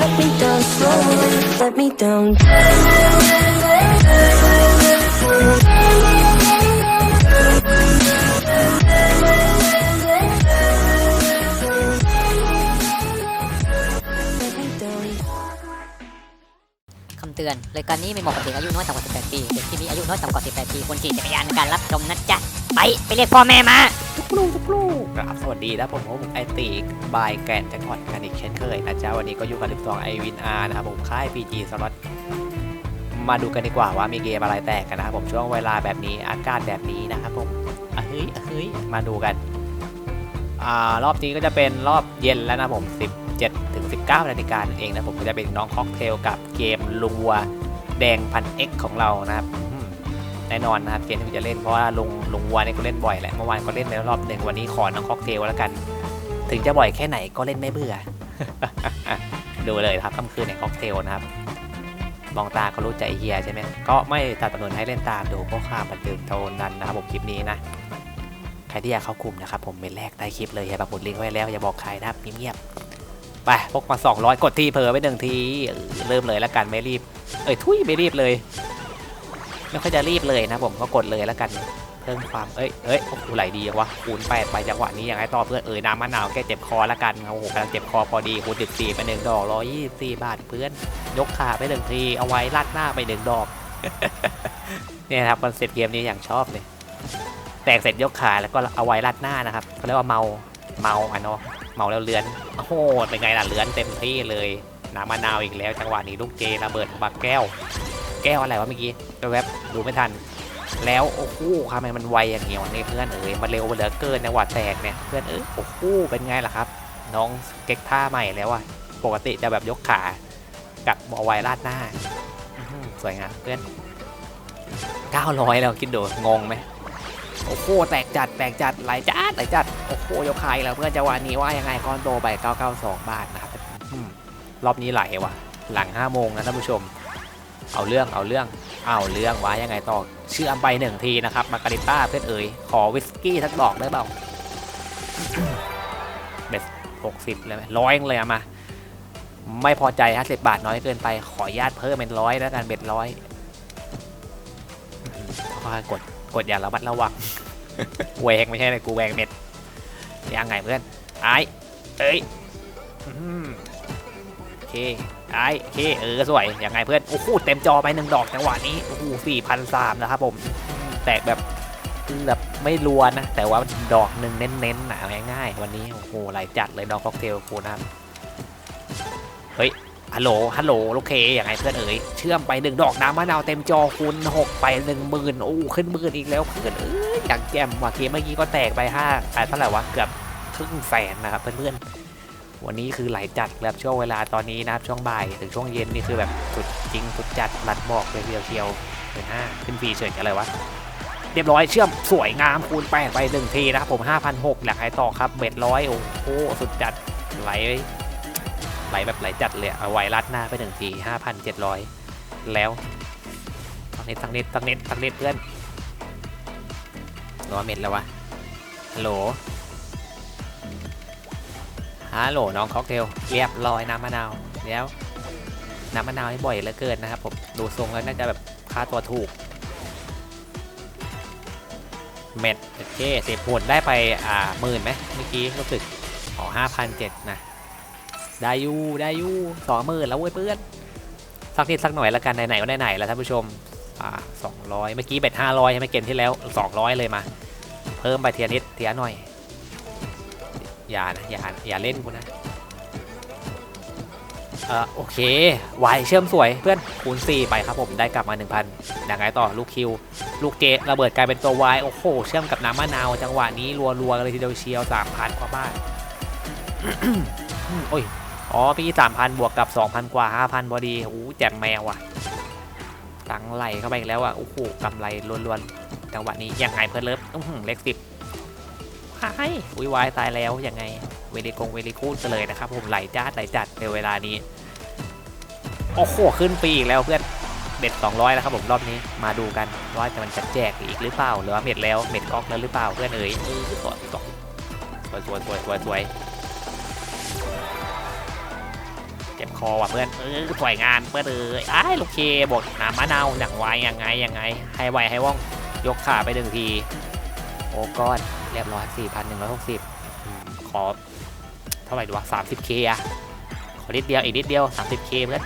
let me down Let me down. คำเตือนรายการนี้ไม่เหมาะกับเด็กอายุน้อยต่ำกว่า 18 ปี เด็กที่มีอายุน้อยต่ำกว่า 18 ปีควรขี่จักรยานในการรับชมนะจ๊ะ ไปไปเรียกพ่อแม่มาทุกลูกทุกลูกครับสวัสดีนะผมผมไอตีบายแกรนจังหวัดกันอีกเช่นเคยนะจ๊ะวันนี้ก็อยู่กับ12ไอวินอาร์นะครับผมค่าย PG สล็อตมาดูกันดีกว่าว่ามีเกมอะไรแตกกันนะครับผมช่วงเวลาแบบนี้อากาศแบบนี้นะครับผมอะเฮ้ยอะเฮ้ยมาดูกันอ่ารอบนี้ก็จะเป็นรอบเย็นแล้วนะผม 17ถึง19นาฬิกานั่นเองนะผมก็จะเป็นน้องค็อกเทลกับเกมลุงวัวแดงพันเอ็กของเรานะครับอืม แน่นอนนะครับเกมที่จะเล่นเพราะว่าลุงลุงวัวเนี่ยก็เล่นบ่อยแหละเมื่อวานก็เล่นไปรอบหนึ่งวันนี้ขอน้องค็อกเทลแล้วกัน ถึงจะบ่อยแค่ไหนก็เล่นไม่เบื่อ ดูเลยครับค่ำคืนในค็อกเทลนะครับมองตาก็รู้ใจเฮียใช่ไหมก็ไม่ตัดประนวนให้เล่นตามดูเพราะความบันเทิงโทนนั้นนะครับผมคลิปนี้นะใครที่อยากเข้ากลุ่มนะครับผมเป็นแรกใต้คลิปเลยอย่าปักหมุดลิงก์ไว้แล้วอย่าบอกใครนะครับเงียบๆไปพกมา 200 กดที่เพอไปหนึ่งทีเริ่มเลยแล้วกันไม่รีบเอ้ยทุยไม่รีบเลย ไม่ค่อยจะรีบเลยนะผมก็กดเลยแล้วกันเพิ่มความเอ้ยเอ้ยโอ้โหไหลดีวะคูณแปดไปจังหวะนี้ยังไงต่อเพื่อนเอ้ยน้ำมะนาวแก้เจ็บคอแล้วกันโอ้โหกำลังเจ็บคอพอดีคูณสิบสี่ไปหนึ่งดอกร้อยยี่สี่บาทเพื่อนยกขาไปหนึ่งทีเอาไว้ลาดหน้าไปหนึ่งดอกเนี่ยนะครับคอนเซ็ปต์เกมนี้อย่างชอบเลยแตกเสร็จยกขาแล้วก็เอาไว้ลาดหน้านะครับเขาเรียกว่าเมาเมาอะเนาะเมาแล้วเลือนโอ้โหเป็นไงล่ะเลือนเต็มที่เลยน้ำมะนาวอีกแล้ว จังหวะนี้ลูกเจระเบิดบักแก้ว แก้วอะไรวะเมื่อกี้แวบดูไม่ทัน แล้วโอ้โหทำไมมันไวอย่างเงี้ยวนี่เพื่อนเอ๋ยมันเร็วเหลือเกินจังหวะแตกเนี่ยเพื่อนเอ๋ยโอ้โหเป็นไงล่ะครับ น้องเก๊กท่าใหม่แล้วอะปกติจะแบบยกขากับเอาไว้ลาดหน้าสวยงามเพื่อน900แล้วคิดดูงงไหมโอ้โหแตกจัดแตกจัดไหลจัดไหลจัดโอ้โหยกขายแล้วเพื่อนจังหวะนี้ว่ายังไงก้อนโตไป 992 บาทนะครับรอบนี้ไหลว่ะ หลัง 5 โมงนะท่านผู้ชม เอาเรื่องเอาเรื่องเอาเรื่องว่ายังไงต่อชื่อมไปหนึ่งทีนะครับมาการิต้าเพื่อนเอ๋ยขอวิสกี้สักดอกได้เปล่าเบ็ดหกสิบเลยไหมร้อยเลยมา ไม่พอใจห้าสิบบาทน้อยเกินไปขออนุญาตเพิ่มเป็นร้อยแล้วกันเบ็ดร้อยค่อยกดกดอย่าระมัดระวังแหวงไม่ใช่เลยกูแหวงเม็ดยังไงเพื่อนไอ้เอ้ยโอเค ไอ้เคเออสวยยังไงเพื่อน โอ้โหเต็มจอไปหนึ่งดอกจังหวะนี้โอ้โหสี่พันสามนะครับผม แตกแบบแบบไม่รัวนะ แต่ว่าดอกหนึ่งเน้นๆนาง่ายๆ วันนี้ โอ้โหไหลจัดเลยดอกค็อกเทลกูนะครับ เฮ้ยฮัลโหลฮัลโหลโอเคยังไงเพื่อนเอ๋ยเชื่อมไปหนึ่งดอกน้ำมะนาวเต็มจอคูณหกไปหนึ่งหมื่นโอ้ขึ้นหมื่นอีกแล้วเพื่อนเอ้ยอย่างแจ่มว่ะเกมเมื่อกี้ก็แตกไปห้าอ่าเท่าไหร่วะเกือบครึ่งแสนนะครับเพื่อนๆ วันนี้คือไหลจัดแบบช่วงเวลาตอนนี้นะครับช่วงบ่ายถึงช่วงเย็นนี่คือแบบสุดจริงสุดจัดรัดบอกเลยเดียวเชียวเป็นห้าขึ้นฟรีเฉยอะไรวะเรียบร้อยเชื่อมสวยงามคูณแปดไปหนึ่งทีนะครับผม5,006อยากให้ต่อครับเบ็ดร้อยโอ้โหสุดจัดไหลไหลแบบไหลจัดเลยเอาไว้รัดหน้าไปหนึ่งที5,700 แล้วตักนิดตักนิดตักนิดตักนิดเพื่อนรอเม็ดแล้ววะฮัลโหล ฮัลโหลน้องค็อกเทลเรียบร้อยน้ำมะนาวแล้วน้ำมะนาวให้บ่อยเหลือเกินนะครับผมดูทรงแล้วน่าจะแบบค่าตัวถูกเม็ดโอเคเสียผลได้ไปอ่าหมื่นไหมเมื่อกี้รู้สึกอ๋อห้าพันเจ็ดนะได้อยูได้อยูสองหมื่นแล้วเว้ยเพื่อนสักนิดสักหน่อยละกันไหนๆก็ไหนๆแล้วท่านผู้ชมอ่าสองร้อยเมื่อกี้เบ็ดห้าร้อยใช่ไหมเกมที่แล้วสองร้อยเลยมา เพิ่มไปเทียนิดเทียหน่อย อย่านะอย่าอย่าเล่นกูนะเออโอเควายเชื่อมสวยเพื่อนคูณ4ไปครับผมได้กลับมา 1,000ยังไงต่อลูกคิว ลูกเจระเบิดกลายเป็นตัววายโอ้โหเชื่อมกับน้ำมะนาว จังหวะนี้รัวๆเลยทีเดียวเชียว3,000กว่าบาทโอ้ยอ๋อพี่3,000บวกกับ 2,000 กว่า 5,000พอดีโอ้โหแจ่มแมวอะตังไหลเข้าไปอีกแล้วอะโอ้โหกำไรล้วนๆจังหวะนี้ยังไงเพื่อนเลิฟอื้อหือเล็กสิบายอุ้ยวายตายแล้วยังไงเวลิกงเวลิคูดเลยนะครับผมไหลจ้าดไหลจัดในเวลานี้โอ้โหขึ้นปีอีกแล้วเพื่อนเม็ด200แล้วครับผมรอบนี้มาดูกันว่าจะมันจะแจกอีกหรือเปล่าหรือว่าเม็ดแล้วเม็ดก๊อกแล้วหรือเปล่าเพื่อนเอ๋ยสวยสวยสวยสวยสวยสวยเจ็บคอว่ะเพื่อนเออสวยงานเพื่อนเอยไอ้ายลูกเคบอกหามะนาวอย่างไวยังไงยังไงให้ไวให้ว่องยกขาไปหนึ่งทีโอ้ก้อน เรียบร้อย 4,160 ขอเท่าไหร่ดีวะ 30k อะขอนิดเดียว อีกนิดเดียว 30k เพื่อน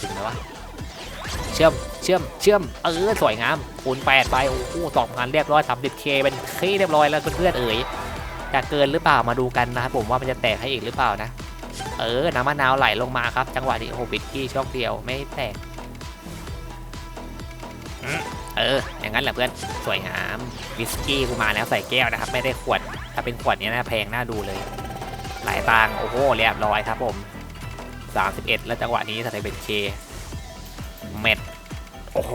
ถึงไหมวะ เชื่อม เชื่อม เชื่อม เออ สวยงาม คูณ8ไป โอ้โหสองพันเรียบร้อย 30k เป็นเคเรียบร้อยแล้วเพื่อนๆเอ๋ยจะเกินหรือเปล่า มาดูกันนะครับผมว่ามันจะแตกให้อีกหรือเปล่านะ เออ น้ำมะนาวไหลลงมาครับ จังหวะนี้โอ้โหบิดกี้ช่องเดียวไม่แตกอืม เออ อย่างนั้นแหละเพื่อน สวยงามวิสกี้กูมาแล้วใส่แก้วนะครับ ไม่ได้ขวด ถ้าเป็นขวดเนี้ยนะแพงน่าดูเลย หลายตังโอ้โหเรียบร้อยครับผม 31 แล้วจังหวะนี้สไตเป็นเคเม็ดโอ้โห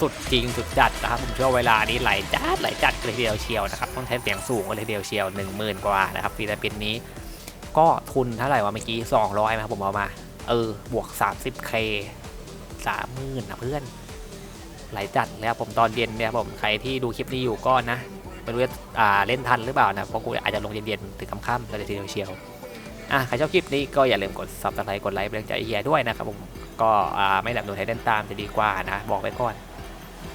สุดจริง สุดจัดนะครับ ผมเชื่อว่าเวลานี้ไหลจัดไหลจัดเลยเดียวเชียวนะครับ ต้องใช้เสียงสูงเลยเดียวเชียว10,000กว่านะครับฟิลิปปินส์นี้ ก็ทุนเท่าไหร่วะเมื่อกี้ 200นะครับผมเอามา เออบวก 30k สามหมื่นนะเพื่อน ไหลจัดเลยครับผมตอนเย็นเนี่ยครับผมใครที่ดูคลิปนี้อยู่ก็นะไม่รู้จะเล่นทันหรือเปล่านะเพราะกูอาจจะลงเย็นๆถึงค่ำๆเลยทีเดียวเชียวอะใครชอบคลิปนี้ก็อย่าลืมกด subscribe กดไลค์เป็นกำลังใจเฮียด้วยนะครับผมก็ไม่ดับหนุนให้เล่นตามจะดีกว่านะ บอกไว้ก่อน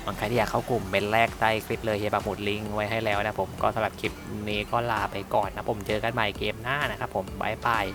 บางใครที่อยากเข้ากลุ่มเป็นแรกใต้คลิปเลยเฮียปักหมุดลิงก์ไว้ให้แล้วนะผมก็สำหรับคลิปนี้ก็ลาไปก่อนนะผมเจอกันใหม่เกมหน้านะครับผมบายบาย